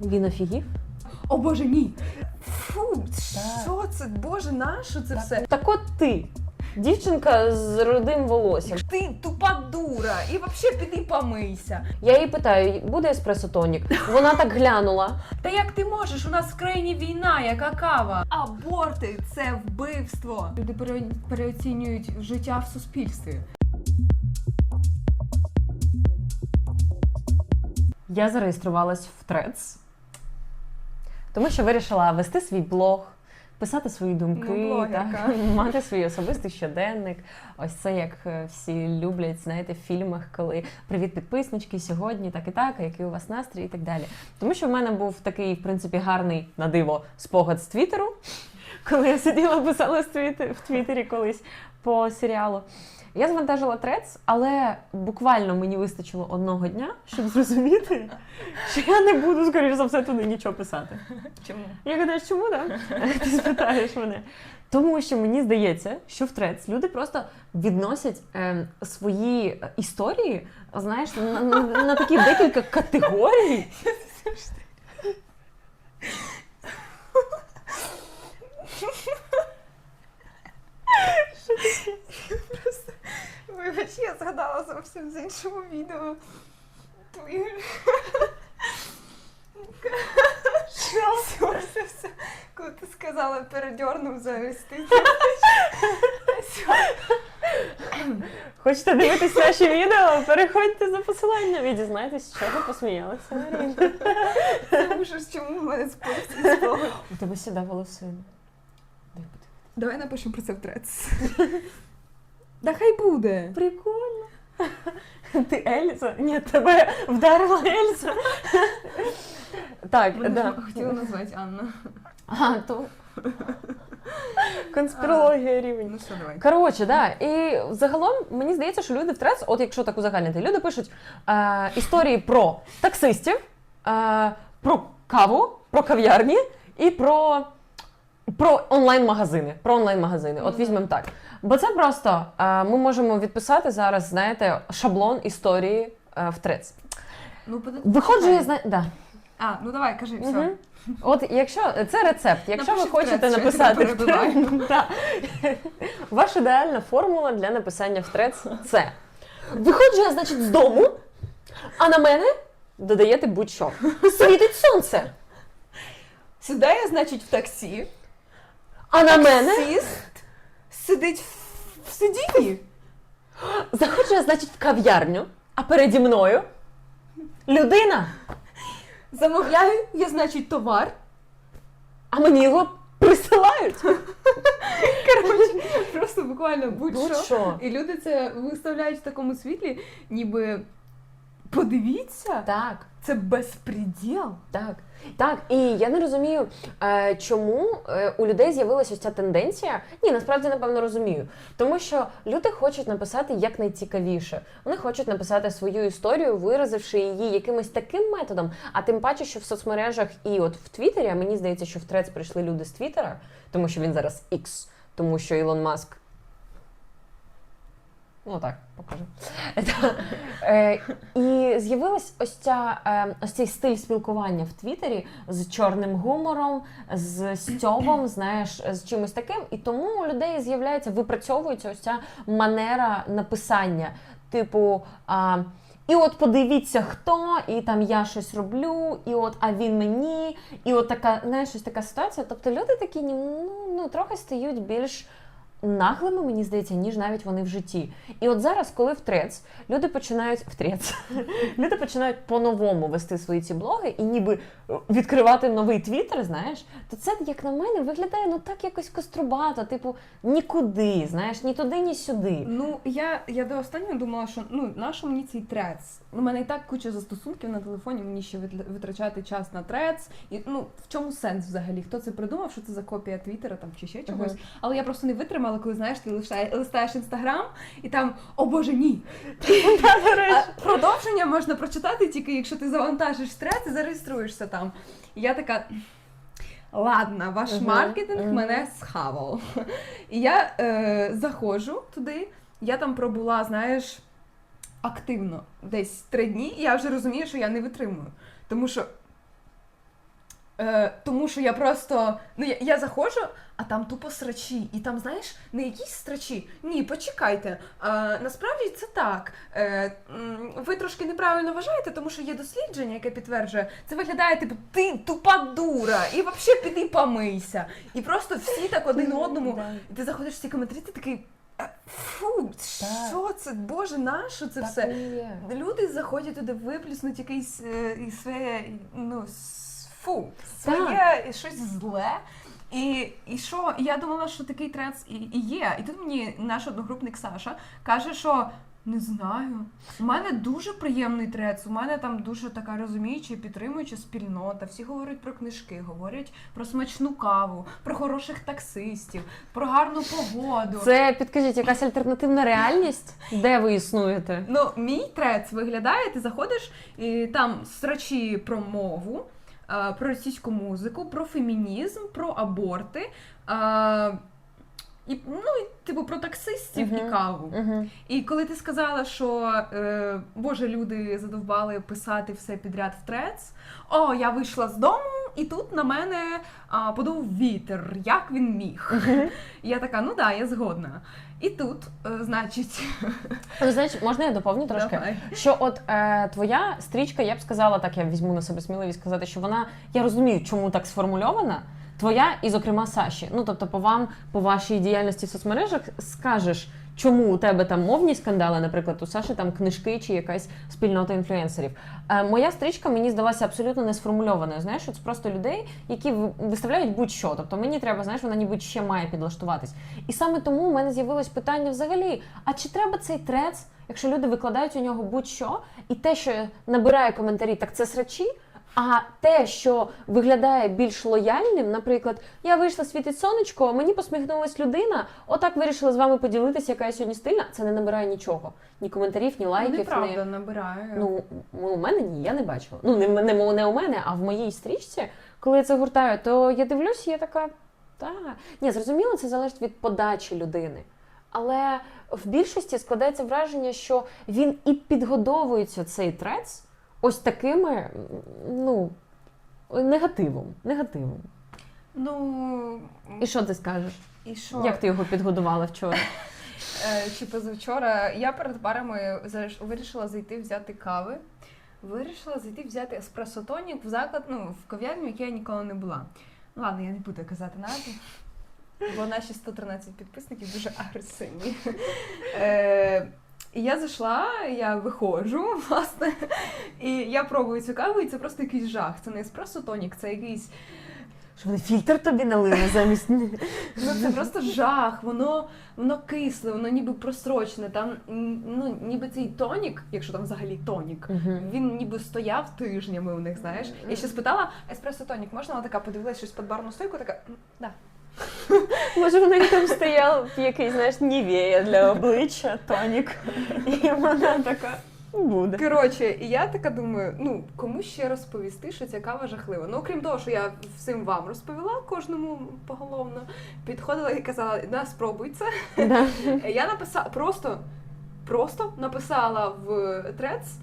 Він офігів? О боже, ні. Фу, що це? Боже, нащо це все? Так от ти, дівчинка з рудим волоссям. Ти тупа дура. І взагалі піди помийся. Я її питаю, буде еспресо тонік? Вона так глянула. Та як ти можеш? У нас в країні війна, яка кава. Аборти це вбивство. Люди пере- переоцінюють життя в суспільстві. Я зареєструвалась в Threads, тому що вирішила вести свій блог, писати свої думки, Ну, блогерка. та, мати свій особистий щоденник. Ось це як е, всі люблять, знаєте, в фільмах, коли привіт, підписнички, сьогодні так і так, а який у вас настрій і так далі. Тому що в мене був такий, в принципі, гарний на диво спогад з Твіттеру, коли я сиділа, писала в Твіттері колись по серіалу. Я завантажила трец, але буквально мені вистачило одного дня, щоб зрозуміти, що я не буду, скоріш за все, туди нічого писати. Чому? Я гадаю, чому так? Ти спитаєш мене. Тому що мені здається, що в трец люди просто відносять ем, свої е, історії, знаєш, на, на, на такі декілька категорій. Вибач, я згадала зовсім з іншого відео. Твої. Все, все, все. Коли ти сказала, передьорнув зараз ти. Хочете дивитись наші відео? Переходьте за посиланням і дізнайтесь, з чого посміялася Марінка. Ужас, чому в мене спорт. У тебе сюди волосини. Давай напишемо про це в трец. Да хай буде. Прикольно. Ти Ельза? Ні, тебе вдарила Ельза. Так, да. хотіла назвати Анна. А, то... Конспірологія рівень. Ну що, давай. Коротше, да. І загалом мені здається, що люди в трец, от якщо так узагальнити, люди пишуть е, історії про таксистів, е, про каву, про кав'ярні і про, про онлайн-магазини. Про онлайн-магазини. От візьмемо так. Бо це просто е, ми можемо відписати зараз, знаєте, шаблон історії е, в трец. Ну, Виходжу, я знаю. Да. А, ну давай, кажи, все. Мгм. От якщо це рецепт, якщо Напиши ви хочете що я написати тебе в перебиваю. трец, Да. ваша ідеальна формула для написання в трец це виходжу я, значить, з дому, а на мене додаєте будь-що. Світить сонце. Сідає, значить, в таксі. А на мене сидить в- в сидінні. заходжу я, значить, в кав'ярню, а переді мною людина, Замовляю, я, значить, товар. а мені його присилають. Коротше, просто буквально будь-що. Будь-що. І люди це виставляють в такому світлі, ніби подивіться, Так. це безпреділ. Так, так, і я не розумію, е, чому е, у людей з'явилася ця тенденція. Ні, насправді напевно розумію. Тому що люди хочуть написати якнайцікавіше. Вони хочуть написати свою історію, виразивши її якимось таким методом. А тим паче, що в соцмережах і от в Твіттері, а мені здається, що в Трец прийшли люди з Твіттера, тому що він зараз X, тому що Ілон Маск. Ну так, покажу. Е, І з'явилась ось ця е, ось цей стиль спілкування в Твіттері з чорним гумором, з стьобом, знаєш, з чимось таким. І тому у людей з'являється, випрацьовується ось ця манера написання. Типу. А, і от подивіться, хто, і там я щось роблю, і от а він мені, і от така, знаєш, ось така ситуація. Тобто люди такі ну, ну трохи стають більш наглими, мені здається, ніж навіть вони в житті. І от зараз, коли в трец люди починають в трец, люди починають по-новому вести свої ці блоги і ніби е, відкривати новий твіттер, знаєш, то це, як на мене, виглядає ну так якось кострубато, типу, нікуди, знаєш, ні туди, ні сюди. Ну, я, я до останнього думала, що ну, нащо мені цей трец? У мене і так куча застосунків на телефоні, мені ще витрачати час на трец. І ну, в чому сенс взагалі? Хто це придумав, що це за копія Твіттера там чи ще чогось? Мгм. Але я просто не витримала, коли знаєш, ти листаєш, листаєш інстаграм і там о боже, ні. А продовження можна прочитати тільки якщо ти завантажиш трец і зареєструєшся там. І я така. Ладно, ваш маркетинг мене схавав. І я е, заходжу туди, я там пробула, знаєш, активно десь три дні, і я вже розумію, що я не витримую. Тому що Е, тому що я просто. Ну, я, я заходжу, а там тупо срачі. І там, знаєш, не якісь срачі. Ні, почекайте. Е, насправді це так. Е, ви трошки неправильно вважаєте, тому що є дослідження, яке підтверджує, це виглядає, типу, ти тупа дура, і взагалі піди помийся. І просто всі так один одному. І ти заходиш в ці коментарі, ти такий. «Е, Фу, що це? Боже, нащо це Так все? є. Люди заходять туди виплюснути якийсь е, і своє, ну, фу, своє щось зле. І, і що? І я думала, що такий тренд і, і є. І тут мені наш одногрупник Саша каже, що не знаю. У мене дуже приємний трец, у мене там дуже така розуміюча і підтримуюча спільнота. Всі говорять про книжки, говорять про смачну каву, про хороших таксистів, про гарну погоду. Це підкажіть, якась альтернативна реальність, де ви існуєте? Ну, мій трец виглядає, ти заходиш, і там срачі про мову, про російську музику, про фемінізм, про аборти. а, І, ну, і, типу, про таксистів Мгм. і каву. Угу. І коли ти сказала, що е, Боже, люди задовбали писати все підряд в трец, о, я вийшла з дому, і тут на мене а, подув вітер. Як він міг? І я така, ну да, я згодна. І тут, е, значить, Ну, знаєш, можна я доповню трошки? давай. Що от е, твоя стрічка, я б сказала, так я візьму на себе сміливість сказати, що вона, я розумію, чому так сформульована. Твоя і, зокрема, Саші. Ну тобто, по вам, по вашій діяльності в соцмережах скажеш, чому у тебе там мовні скандали, наприклад, у Саші там книжки чи якась спільнота інфлюенсерів. Е, моя стрічка мені здалася абсолютно не сформульованою. Знаєш, це просто людей, які виставляють будь-що. Тобто мені треба, знаєш, вона ніби ще має підлаштуватись. І саме тому у мене з'явилось питання взагалі: а чи треба цей трец, якщо люди викладають у нього будь-що, і те, що набирає коментарі, так це срачі. А те, що виглядає більш лояльним, наприклад, я вийшла світить сонечко, мені посміхнулась людина, отак вирішила з вами поділитися, яка я сьогодні стильна. Це не набирає нічого. Ні коментарів, ні лайків. Неправда, ні... набираю. Ну, у мене ні, я не бачила. Ну, не, не, не у мене, а в моїй стрічці, коли я це гуртаю, то я дивлюсь, і я така. Та. Ні, зрозуміло, це залежить від подачі людини. Але в більшості складається враження, що він і підгодовується цей трец ось такими, ну, негативом. негативом. Ну, І що ти скажеш? і що? Як ти його підгодувала вчора? Е, чи позавчора я перед парами заш- вирішила зайти взяти кави. Вирішила зайти взяти еспресо тонік в заклад, ну, в кав'ярню, якій я ніколи не була. Ну ладно, я не буду казати назву, бо наші 113 підписників дуже агресивні. І я зайшла, я виходжу, власне, і я пробую цю каву, і це просто якийсь жах. Це не еспресо тонік, це якийсь Що вони фільтр тобі налили замість. Ну це просто жах, воно, воно кисле, воно ніби просрочене. Там ну, ніби цей тонік, якщо там взагалі тонік, він ніби стояв тижнями у них, знаєш. Я ще спитала, еспресо тонік, можна вона така подивилась щось під барну стойку, така да. Може, в них там стояв якийсь, знаєш, нівея для обличчя, тонік. І вона така буде. Коротше, і я така думаю, ну кому ще розповісти, що ця кава жахлива. Ну, окрім того, що я всім вам розповіла, кожному поголовно, підходила і казала, на, спробуй це. Да. Я написала просто, просто написала в трец.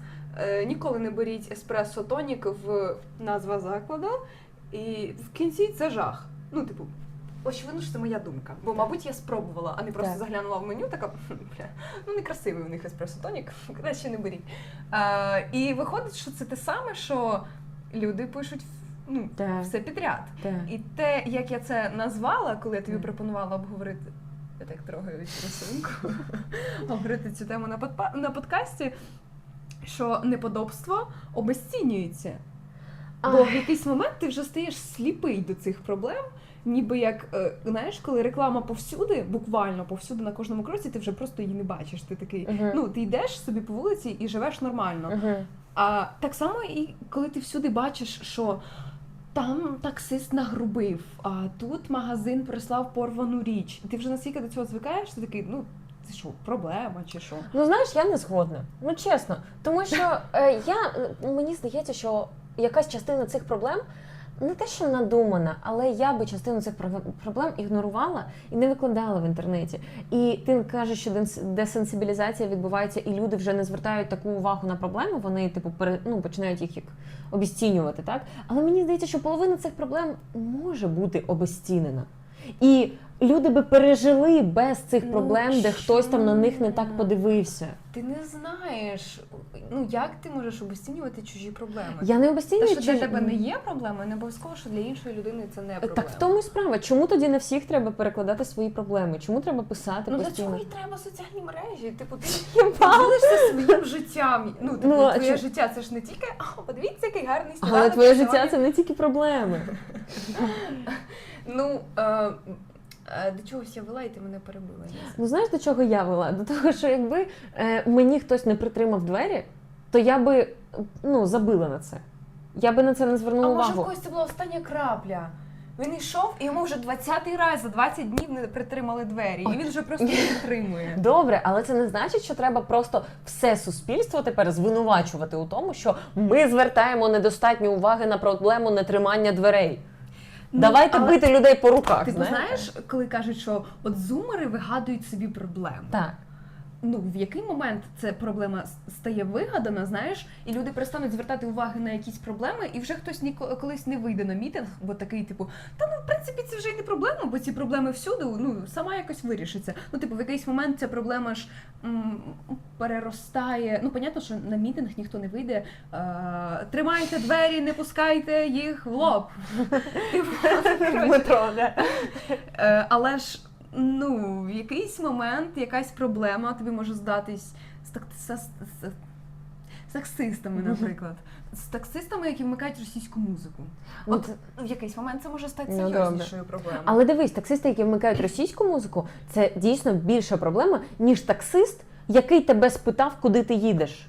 Ніколи не беріть еспресо тонік в назва закладу. І в кінці це жах. Ну, типу, очевидно, що це моя думка. Бо, мабуть, я спробувала, а не просто Так. заглянула в меню, така «Хм, бля, ну некрасивий у них еспресо тонік, краще не беріть. Е, і виходить, що це те саме, що люди пишуть ну, Так. все підряд. Так. І те, як я це назвала, коли я тобі Так. пропонувала обговорити. Я так трогаю рисунку, обговорити цю тему на, подпа- на подкасті, що неподобство обесцінюється. Бо в якийсь момент ти вже стаєш сліпий до цих проблем, ніби як, е, знаєш, коли реклама повсюди, буквально повсюди на кожному кроці, ти вже просто її не бачиш. Ти такий, Мгм. ну ти йдеш собі по вулиці і живеш нормально. Мгм. А так само і коли ти всюди бачиш, що там таксист нагрубив, а тут магазин прислав порвану річ. Ти вже настільки до цього звикаєш, ти такий, ну це що, проблема чи що? Ну знаєш, я не згодна. Ну чесно. Тому що е, я е, мені здається, що якась частина цих проблем не те, що надумана, але я би частину цих проблем ігнорувала і не викладала в інтернеті. І ти кажеш, що десенсибілізація відбувається, і люди вже не звертають таку увагу на проблеми. Вони, типу, пере, ну, починають їх як обіцінювати, так? Але мені здається, що половина цих проблем може бути обезцінена. І люди би пережили без цих Ну, проблем, де хтось там на них не так подивився. Ти не знаєш, ну як ти можеш обесцінювати чужі проблеми? Я не Те, обезцінюю. що для тебе не є проблемою, не обов'язково, що для іншої людини це не проблема. Так в тому і справа. Чому тоді на всіх треба перекладати свої проблеми? Чому треба писати Ну для постійно? цього і треба соціальні мережі. Типу, ти ділишся своїм життям. Ну, типу, Ну, твоє чи- життя це ж не тільки «О, подивіться, який гарний сніданок. Але твоє життя це не тільки проблеми. Ну е, до чогось я вела, і ти мене перебила. Ну знаєш до чого я вела? До того, що якби е, мені хтось не притримав двері, то я би ну забила на це. Я би на це не звернула А може в когось це була остання крапля. Він йшов, і йому вже 20-й раз за 20 днів не притримали двері. І він вже просто не підтримує. Добре, але це не значить, що треба просто все суспільство тепер звинувачувати у тому, що ми звертаємо недостатньо уваги на проблему нетримання дверей. Ну, Давайте але- бити людей по руках. Ти знаєш? знаєш, коли кажуть, що от зумери вигадують собі проблеми. Так. Ну в який момент ця проблема стає вигадана, знаєш, і люди перестануть звертати уваги на якісь проблеми, і вже хтось ніко- колись не вийде на мітинг, бо такий, типу, та ну в принципі це вже й не проблема, бо ці проблеми всюди, ну сама якось вирішиться. Ну, типу, в якийсь момент ця проблема ж м, переростає. Ну, понятно, що на мітинг ніхто не вийде. Е, тримайте двері, не пускайте їх в лоб. Типу, коротше, да. Е, але ж ну, в якийсь момент якась проблема тобі може здатись з, так, з, з, з, з таксистами, наприклад. З таксистами, які вмикають російську музику. От в якийсь момент це може стати Ну, серйознішою проблемою. Але дивись, таксисти, які вмикають російську музику, це дійсно більша проблема, ніж таксист, який тебе спитав, куди ти їдеш.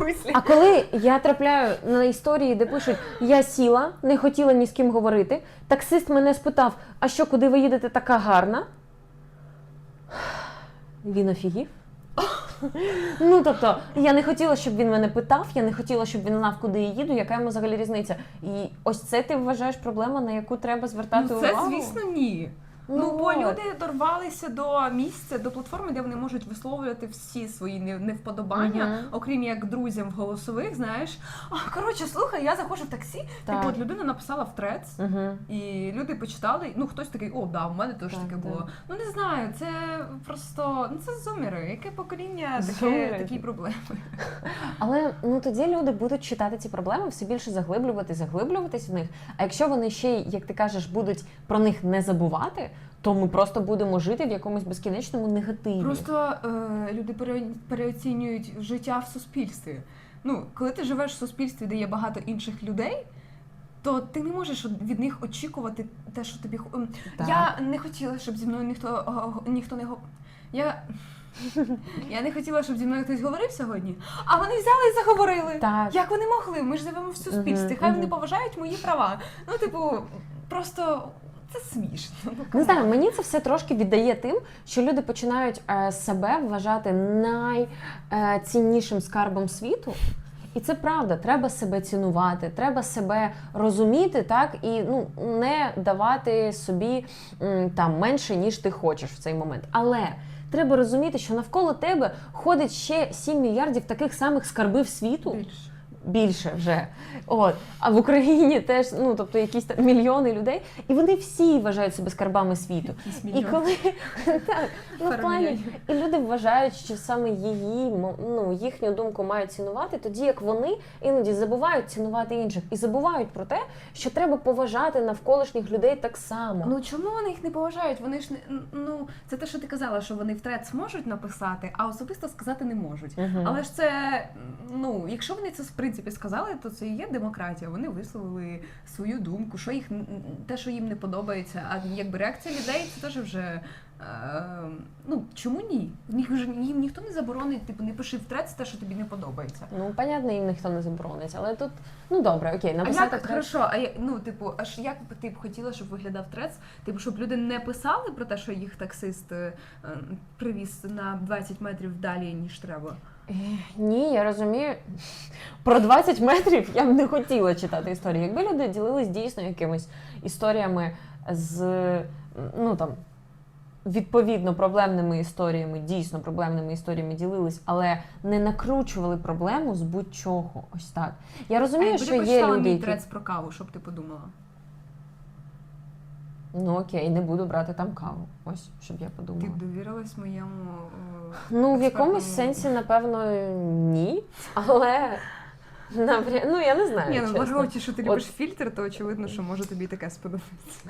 Смислі? А коли я трапляю на історії, де пишуть я сіла, не хотіла ні з ким говорити, таксист мене спитав: а що, куди ви їдете така гарна? Він офігів. Ну, тобто, я не хотіла, щоб він мене питав, я не хотіла, щоб він знав, куди я їду, яка йому взагалі різниця. І ось це ти вважаєш проблема, на яку треба звертати Ну, це, увагу? звісно, ні. Ну, бо от. люди дорвалися до місця, до платформи, де вони можуть висловлювати всі свої невподобання, окрім як друзям в голосових, знаєш. А коротше, слухай, я заходжу в таксі. Так. Типу, от людина написала в трец, Угу. і люди почитали. Ну, хтось такий, о, да, в мене теж Так, таке так. було. Ну не знаю, це просто ну це зуміри. Яке покоління, таке такі проблеми. Але ну тоді люди будуть читати ці проблеми, все більше заглиблювати, заглиблюватись в них. А якщо вони ще й, як ти кажеш, будуть про них не забувати, то ми просто будемо жити в якомусь безкінечному негативі. Просто е, люди пере, переоцінюють життя в суспільстві. Ну, коли ти живеш в суспільстві, де є багато інших людей. То ти не можеш від них очікувати те, що тобі хо- Так. Я не хотіла, щоб зі мною ніхто о, о, ніхто не го. Я... я не хотіла, щоб зі мною хтось говорив сьогодні. А вони взяли і заговорили. Так. Як вони могли? Ми ж живемо в суспільстві. Мгм, Хай мгм. вони поважають мої права. Ну, типу, просто це смішно. Ну, Не знаю, мені це все трошки віддає тим, що люди починають е, себе вважати найціннішим скарбом світу. І це правда, треба себе цінувати, треба себе розуміти, так і ну не давати собі там менше, ніж ти хочеш в цей момент. Але треба розуміти, що навколо тебе ходить ще 7 мільярдів таких самих скарбів світу Більше. Більше вже. От. А в Україні теж, ну тобто якісь там мільйони людей, і вони всі вважають себе скарбами світу. І коли так, ну, плані, і люди вважають, що саме її ну, їхню думку мають цінувати, тоді як вони іноді забувають цінувати інших і забувають про те, що треба поважати навколишніх людей так само. Ну чому вони їх не поважають? Вони ж не ну це те, що ти казала, що вони в трец можуть написати, а особисто сказати не можуть. Мгм. Але ж це ну, якщо вони це в принципі сказали, то це і є демократія. Вони висловили свою думку, що їх те, що їм не подобається. А якби реакція людей, це теж вже. Е, ну чому ні? Їх вже їм ніхто не заборонить, типу не пиши в трец те, що тобі не подобається. Ну, понятно, їм ніхто не заборонить, але тут, ну добре, окей, А як трек- хорошо, а я, ну типу, аж як би ти б хотіла, щоб виглядав трец? Типу, щоб люди не писали про те, що їх таксист е, привіз на 20 метрів далі, ніж треба. Ні, я розумію. Про 20 метрів я б не хотіла читати історії. Якби люди ділились дійсно якимись історіями з ну там. Відповідно, проблемними історіями, дійсно проблемними історіями ділились, але не накручували проблему з будь-чого. Ось так. Я розумію, що є люди, мій які... трец про каву, щоб ти подумала. Ну окей, не буду брати там каву. Ось, щоб я Ти подумала. б довірилась моєму. е, Ну, в якомусь експертному- сенсі, напевно, ні. Але навряд... ну я не знаю. Ні, ну чесно. вважаючи, що ти От- любиш фільтр, то очевидно, що може тобі таке сподобатися.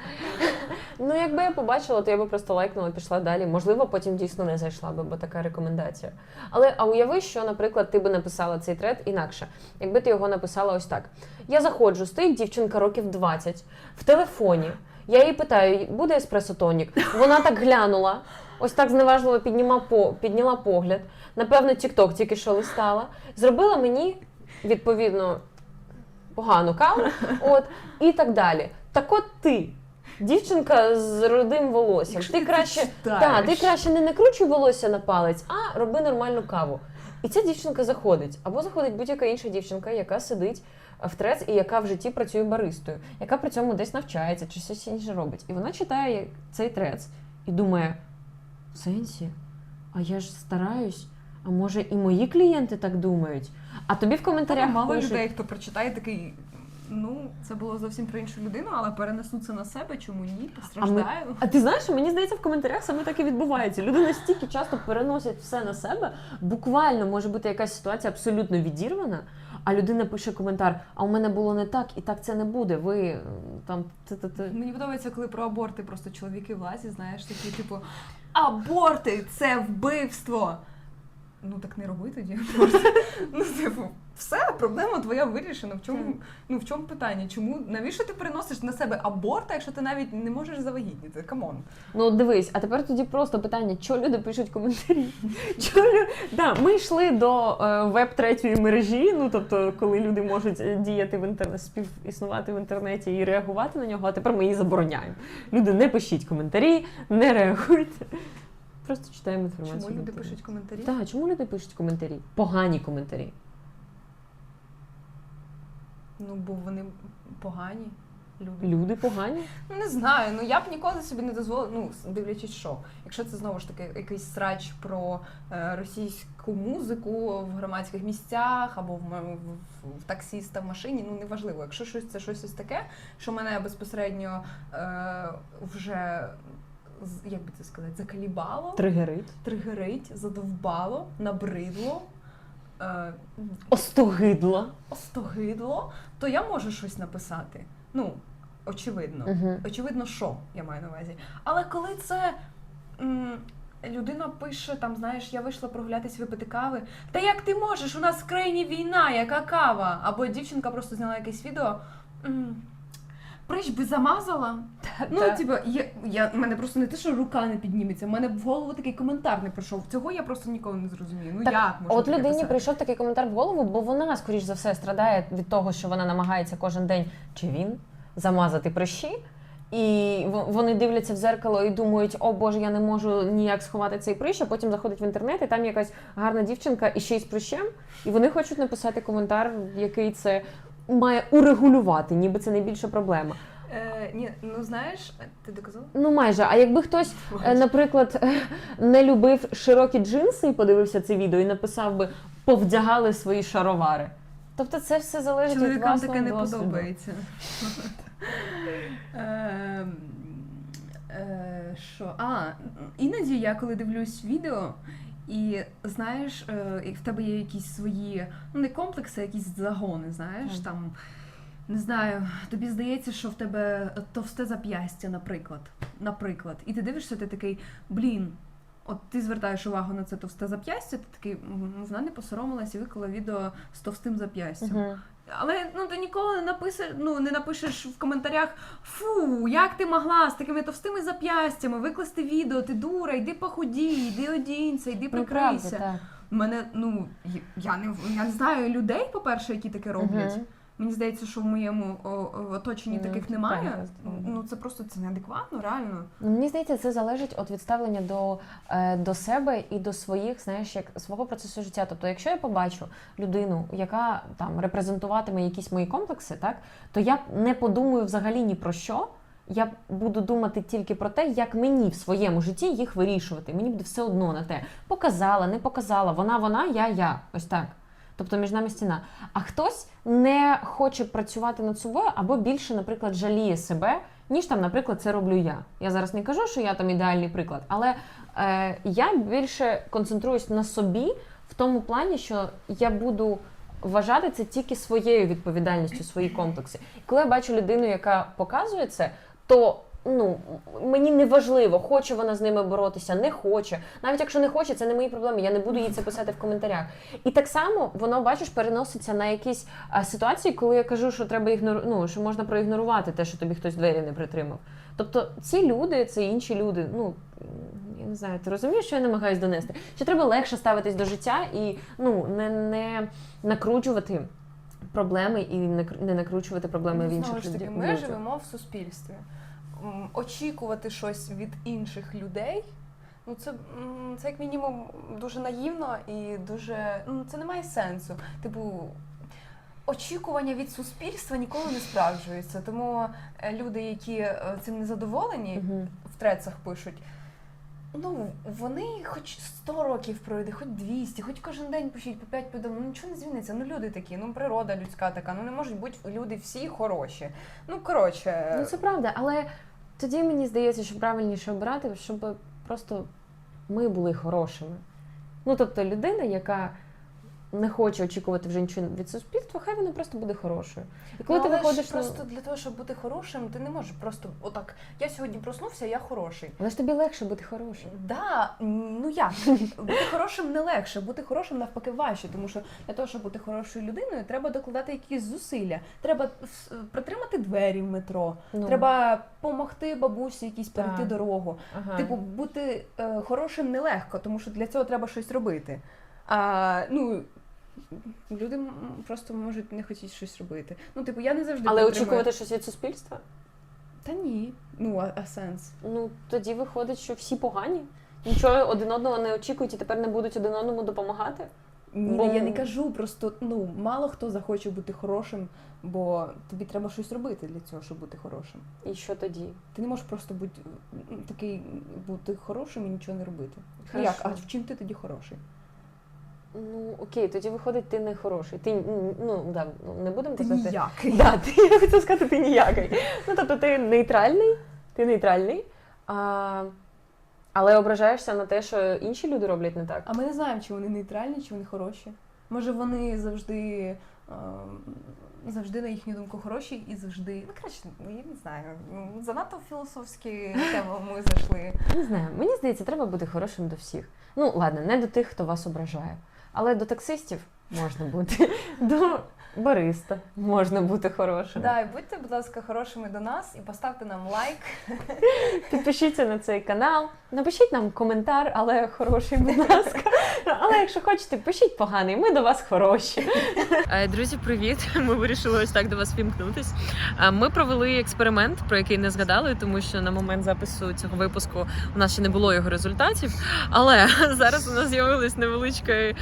Ну, якби я побачила, то я би просто лайкнула, пішла далі. Можливо, потім дійсно не зайшла би, бо така рекомендація. Але а уяви, що, наприклад, ти би написала цей тред інакше. Якби ти його написала ось так: я заходжу, стоїть дівчинка років 20 в телефоні. Я її питаю, буде еспресо тонік? Вона так глянула, ось так зневажливо підніма по, підняла погляд. Напевно, Тік-Ток тільки що листала. Зробила мені відповідно погану каву, от і так далі. Так от ти. Дівчинка з родим волоссям. Якщо Ти ти краще, та, ти краще не накручуй волосся на палець, а роби нормальну каву. І ця дівчинка заходить. Або заходить будь-яка інша дівчинка, яка сидить в трец і яка в житті працює баристою, яка при цьому десь навчається чи щось інше робить. І вона читає цей трец і думає: в сенсі, а я ж стараюсь, а може і мої клієнти так думають. А тобі в коментарях Мало пишуть, людей, хто прочитає такий. Ну, це було зовсім про іншу людину, але перенесу це на себе, чому ні? Постраждаю. А ти знаєш, мені здається, в коментарях саме так і відбувається. Люди настільки часто переносять все на себе. Буквально може бути якась ситуація абсолютно відірвана, а людина пише коментар: а у мене було не так, і так це не буде. Ви там ти-ти-ти». Мені подобається, коли про аборти просто чоловіки влазять, знаєш, такі, типу, аборти це вбивство. Ну так не роби тоді. ну, типу, все, проблема твоя вирішена. В чому, ну, в чому питання? Чому навіщо ти переносиш на себе аборт, якщо ти навіть не можеш завагітніти? Камон. Ну дивись, а тепер тоді просто питання: чого люди пишуть коментарі? Лю... да, ми йшли до е, веб третьої мережі, ну тобто, коли люди можуть е, діяти в інтернеті, співіснувати в інтернеті і реагувати на нього, а тепер ми її забороняємо. Люди не пишіть коментарі, не реагуйте. Просто читаємо інформацію. Чому люди пишуть коментарі? Так, чому люди пишуть коментарі? Погані коментарі. Ну, бо вони погані люди. Люди погані. Ну, Не знаю, ну я б ніколи собі не дозволила, ну, дивлячись, що. Якщо це знову ж таки якийсь срач про е, російську музику в громадських місцях або в, м- в, в таксіста в машині, ну неважливо. Якщо щось це щось ось таке, що мене безпосередньо е, вже як би це сказати, закалібало, Тригерить. тригерить, задовбало, набридло. Е, Остогидло. остогидло, то я можу щось написати. Ну, очевидно. Угу. Очевидно, що я маю на увазі. Але коли це м, людина пише, там, знаєш, я вийшла прогулятись випити кави. Та як ти можеш? У нас в країні війна, яка кава? Або дівчинка просто зняла якесь відео. Прич би замазала. Ну, типу, я, я, в мене просто не те, що рука не підніметься, в мене в голову такий коментар не пройшов. Цього я просто ніколи не зрозумію. Ну Так, як можна От таке людині писати? прийшов такий коментар в голову, бо вона, скоріш за все, страдає від того, що вона намагається кожен день чи він замазати прищі. І в- вони дивляться в зеркало і думають, о Боже, я не можу ніяк сховати цей прищ, а потім заходять в інтернет, і там якась гарна дівчинка і ще й з прищем, і вони хочуть написати коментар, який це має урегулювати, ніби це найбільша проблема. Е, ні, ну знаєш, ти доказала? Ну майже. А якби хтось, е, наприклад, не любив широкі джинси і подивився це відео і написав би повдягали свої шаровари. Тобто це все залежить від Чоловікам власного таке не досвіду. подобається. Ем, е, Що? А, іноді я коли дивлюсь відео, і знаєш, е, в тебе є якісь свої, ну не комплекси, а якісь загони, знаєш, Так. там. Не знаю, тобі здається, що в тебе товсте зап'ястя, наприклад. Наприклад. І ти дивишся, ти такий, блін, от ти звертаєш увагу на це товсте зап'ястя, ти такий, вона не посоромилась і виклала відео з товстим зап'ястям. Мгм. Але ну ти ніколи не напишеш, ну не напишеш в коментарях фу, як ти могла з такими товстими зап'ястями викласти відео, ти дура, йди похудій, йди одінься, йди Ну, правда, прикрийся. так. Мене, ну я- не я не знаю людей, по-перше, які таке роблять. Мгм. Мені здається, що в моєму оточенні Ну, таких немає. Ну це просто це неадекватно, реально. Ну, мені здається, це залежить від відставлення до, е, до себе і до своїх, знаєш, як свого процесу життя. Тобто, якщо я побачу людину, яка там репрезентуватиме якісь мої комплекси, так то я не подумаю взагалі ні про що. Я буду думати тільки про те, як мені в своєму житті їх вирішувати. Мені буде все одно на те. Показала, не показала. Вона, вона, я, я. Ось так. Тобто між нами стіна. А хтось не хоче працювати над собою або більше, наприклад, жаліє себе, ніж там, наприклад, це роблю я. Я зараз не кажу, що я там ідеальний приклад, але е, я більше концентруюсь на собі в тому плані, що я буду вважати це тільки своєю відповідальністю, свої комплекси. Коли я бачу людину, яка показує це, то ну мені не важливо, хоче вона з ними боротися, не хоче. Навіть якщо не хоче, це не мої проблеми. Я не буду їй це писати в коментарях. І так само воно бачиш переноситься на якісь ситуації, коли я кажу, що треба ігнор... ну, що можна проігнорувати те, що тобі хтось двері не притримав. Тобто ці люди, це інші люди. Ну я не знаю, ти розумієш, що я намагаюсь донести? Що треба легше ставитись до життя і ну не, не накручувати проблеми і не, накручувати проблеми в Ну, інших Знову людей. ми живемо в суспільстві. Очікувати щось від інших людей. Ну, це, це як мінімум дуже наївно і дуже. Ну, це не має сенсу. Типу, очікування від суспільства ніколи не справджуються. Тому е, люди, які е, цим не задоволені, Мгм. в трецах пишуть. Ну, вони хоч 100 років пройде, хоч 200, хоч кожен день пишіть по 5 повідомлень, ну нічого не зміниться. Ну люди такі, ну природа людська така, ну не можуть бути люди всі хороші. Ну коротше, Ну це правда, але тоді мені здається, що правильніше обирати, щоб просто ми були хорошими. Ну тобто людина, яка не хоче очікувати вже нічого від суспільства, хай вона просто буде хорошою. І коли ну, ти ж виходиш на просто для того, щоб бути хорошим, ти не можеш просто отак. Я сьогодні проснувся, я хороший. але ж тобі легше бути хорошим. Да, ну як бути хорошим не легше, бути хорошим навпаки важче, тому що для того, щоб бути хорошою людиною, треба докладати якісь зусилля. Треба притримати двері в метро, Ну, треба допомогти бабусі якісь перейти дорогу. ага. Типу, бути е, хорошим нелегко, тому що для цього треба щось робити. А, ну, люди просто можуть не хотіти щось робити. Ну, типу, я не завжди але підтримую- очікувати щось від суспільства? Та ні. Ну, а, а сенс. Ну тоді виходить, що всі погані. Нічого один одного не очікують і тепер не будуть один одному допомагати. Ні, Бо- я не кажу, просто ну мало хто захоче бути хорошим, бо тобі треба щось робити для цього, щоб бути хорошим. І що тоді? Ти не можеш просто бути такий бути хорошим і нічого не робити. Ну, Хорошо. Як? А в чим ти тоді хороший? Ну окей, тоді виходить, ти не хороший. Ти ну да, ну, не будемо казати. ніякий. Да, ти я хотіла сказати, ти ніякий. Ну тобто ти нейтральний, ти нейтральний, а, але ображаєшся на те, що інші люди роблять не так. А ми не знаємо, чи вони нейтральні, чи вони хороші. Може, вони завжди. Завжди на їхню думку хороші і завжди. Ну, краще, я не знаю. Занадто філософські теми ми зайшли. Не знаю, мені здається, треба бути хорошим до всіх. Ну ладно, не до тих, хто вас ображає, але до таксистів можна бути, до бариста можна бути хорошим. Да, і будьте, будь ласка, хорошими до нас і поставте нам лайк. Підпишіться на цей канал, напишіть нам коментар, але хороший, будь ласка. Але якщо хочете, пишіть поганий, ми до вас хороші. Е, Друзі, привіт! Ми вирішили ось так до вас вімкнутись. Е, Ми провели експеримент, про який не згадали, тому що на момент запису цього випуску у нас ще не було його результатів. Але зараз у нас з'явилась невеличка, е,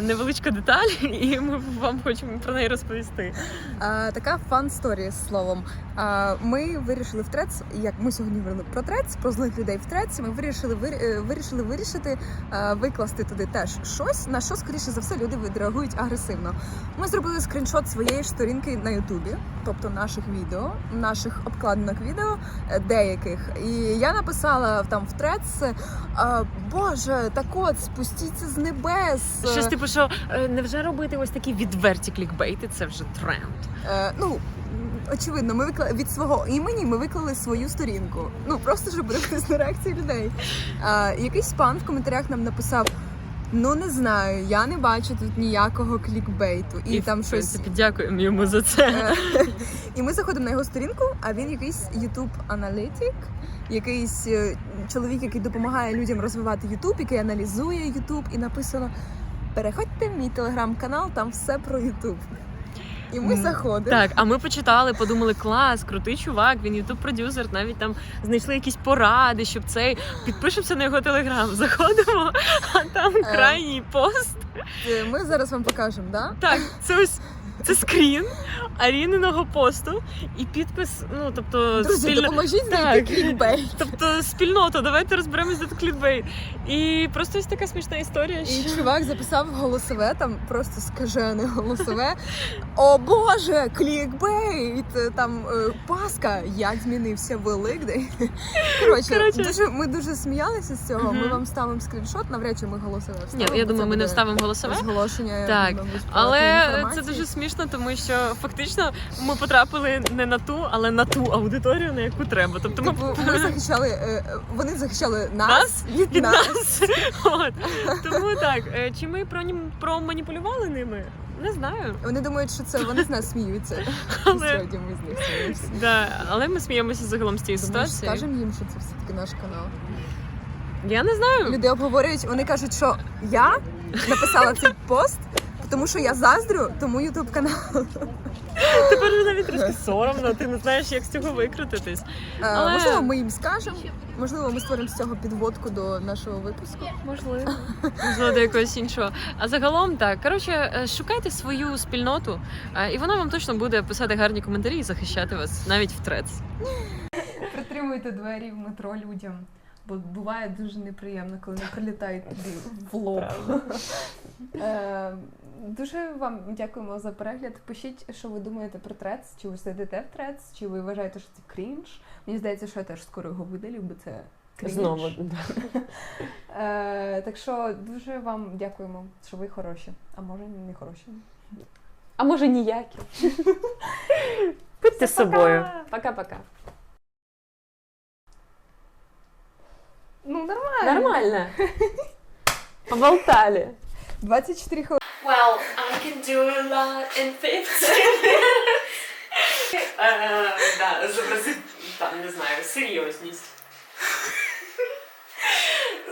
невеличка деталь, і ми вам хочемо про неї розповісти. А, така фан сторі словом. А, ми вирішили в трец, як ми сьогодні говорили про трец, про злих людей в треці. Ми вирішили вирішили вирішити викласти туди теж щось, на що скоріше за все люди відреагують агресивно. Ми зробили скріншот своєї ж сторінки на Ютубі, тобто наших відео, наших обкладинок відео, е, деяких. І я написала там в трец, Боже, так от спустіться з небес. Щось типу, що е, невже робити ось такі відверті клікбейти? Це вже тренд. Е, ну, очевидно, ми виклали від свого імені ми виклали свою сторінку. Ну просто щоб подивитися на реакцію людей. Е, якийсь пан в коментарях нам написав: ну не знаю, я не бачу тут ніякого клікбейту. І, там в щось. принципі, дякуємо йому за це. Е, І ми заходимо на його сторінку, а він якийсь ютуб-аналітик, якийсь е, чоловік, який допомагає людям розвивати Ютуб, який аналізує Ютуб, і написано: переходьте в мій телеграм-канал, там все про YouTube. І ми заходимо. Так, а ми почитали, подумали, клас, крутий чувак, він ютуб-продюсер, навіть там знайшли якісь поради, щоб цей підпишемося на його телеграм. Заходимо, а там Е. крайній пост. Е, Ми зараз вам покажемо, да? Так, це ось це скрін Аріниного посту і підпис. Ну тобто Друзі, спільно. допоможіть знайти клікбейт. Тобто спільнота, давайте розберемось за клітбейт. І просто ось така смішна історія. І що- чувак записав голосове, там просто скажене голосове. О Боже, клікбейт! Там е, Паска, як змінився Великдень. Коротше, Коротше. дуже ми дуже сміялися з цього. Ми вам ставимо скріншот, навряд чи ми голосове Ні, я думаю, ми не вставимо голосове. Розголошення, Так, мабуть, Але це дуже смішно, тому що фактично ми потрапили не на ту, але на ту аудиторію, на яку треба. Тобто ми Типу, ми захищали, е, е, вони захищали нас, Нас? від, від нас. нас. От. Тому так, е, чи ми про проманіпулювали ними? Не знаю. Вони думають, що це вони з нас сміються. Але, Сьогодні ми з них сміємося. да, але ми сміємося загалом з цієї ситуації. скажемо їм, що це все-таки наш канал. Я не знаю. Люди обговорюють, вони кажуть, що я написала цей пост, тому що я заздрю, тому ютуб канал. Тепер вже навіть трошки соромно, ти не знаєш, як з цього викрутитись. Але- Можливо, ми їм скажемо. Можливо, ми створимо з цього підводку до нашого випуску. Можливо. Можливо, до якогось іншого. А загалом так. Коротше, е, шукайте свою спільноту, е, і вона вам точно буде писати гарні коментарі і захищати вас навіть в трец. Притримуйте двері в метро людям. Бо буває дуже неприємно, коли вони прилітають туди в лоб. Дуже вам дякуємо за перегляд. Пишіть, що ви думаєте про трец, чи ви сидите в трец, чи ви вважаєте, що це крінж. Мені здається, що я теж скоро його видалю, бо це крінж. Знову. Е, так що дуже вам дякуємо, що ви хороші, а може не хороші. А може ніякі. Будьте з собою. Пока. Пока-пока. Ну нормально. Нормально. Поболтали. 24 хвилини. Well, I can do a lot in 15 Е, Да, зобрази, там, не знаю, серйозність.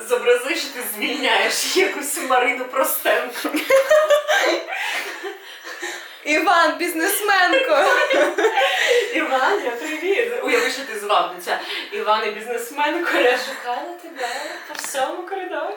Зобрази, що ти звільняєш якусь Марину Простенко. Іван, бізнесменко! Іваня, привіт! Уяви, що ти звабниця. Іван і бізнесмен, Коля шукала тебе по всьому коридору.